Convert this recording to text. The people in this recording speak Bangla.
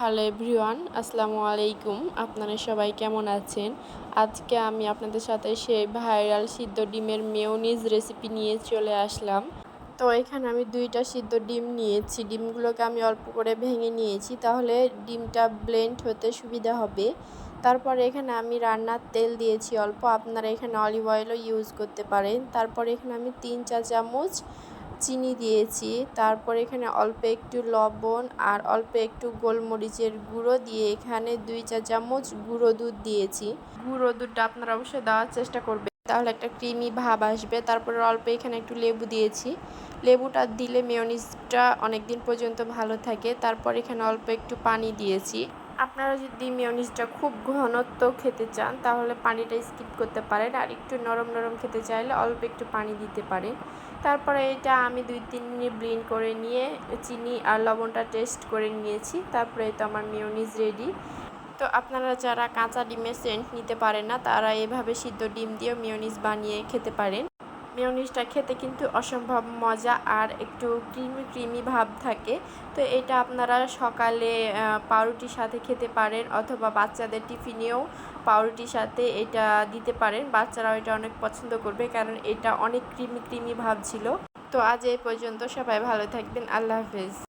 হ্যালো এভরিওয়ান, আসসালামু আলাইকুম। আপনারা সবাই কেমন আছেন? আজকে আমি আপনাদের সাথে সেই ভাইরাল সিদ্ধ ডিমের মেয়োনিজ রেসিপি নিয়ে চলে আসলাম। তো এখানে আমি দুইটা সিদ্ধ ডিম নিয়েছি। ডিমগুলোকে আমি অল্প করে ভেঙে নিয়েছি, তাহলে ডিমটা ব্লেন্ড হতে সুবিধা হবে। তারপরে এখানে আমি রান্নার তেল দিয়েছি অল্প। আপনারা এখানে অলিভ অয়েলও ইউজ করতে পারেন। তারপরে এখানে আমি তিন চা চামচ চিনি দিয়েছি। তারপর এখানে অল্প একটু লবণ আর অল্প একটু গোলমরিচের গুঁড়ো দিয়ে এখানে দুই চা চামচ গুঁড়ো দুধ দিয়েছি। গুঁড়ো দুধটা আপনারা অবশ্যই দেওয়ার চেষ্টা করবেন। তাহলে একটা ক্রিমি ভাব আসবে। তারপরে অল্প এখানে একটু লেবু দিয়েছি। লেবুটা দিলে মেয়নিজটা অনেক দিন পর্যন্ত ভালো থাকে। তারপর এখানে অল্প একটু পানি দিয়েছি। আপনারা যদি মেয়নিজটা খুব ঘনত্ব খেতে চান, তাহলে পানিটা স্কিপ করতে পারেন আর একটু নরম নরম খেতে চাইলে অল্প একটু পানি দিতে পারেন। তারপরে এটা আমি দুই তিন মিনিট ব্লিন করে নিয়ে চিনি আর লবণটা টেস্ট করে নিয়েছি। তারপরে তো আমার মেয়নিজ রেডি। তো আপনারা যারা কাঁচা ডিমের সেন্ট নিতে পারেন না, তারা এভাবে সিদ্ধ ডিম দিয়ে মেয়নিজ বানিয়ে খেতে পারেন। মেয়নিজটা খেতে কিন্তু অসম্ভব মজা আর একটু ক্রিমি ক্রিমি ভাব থাকে। তো এটা আপনারা সকালে পাউরুটির সাথে খেতে পারেন অথবা বাচ্চাদের টিফিনেও পাউরুটির সাথে এটা দিতে পারেন। বাচ্চারাও এটা অনেক পছন্দ করবে কারণ এটা অনেক ক্রিমি ক্রিমি ভাব ছিল। তো আজ এই পর্যন্ত সবাই ভালো থাকবেন। আল্লাহ হাফেজ।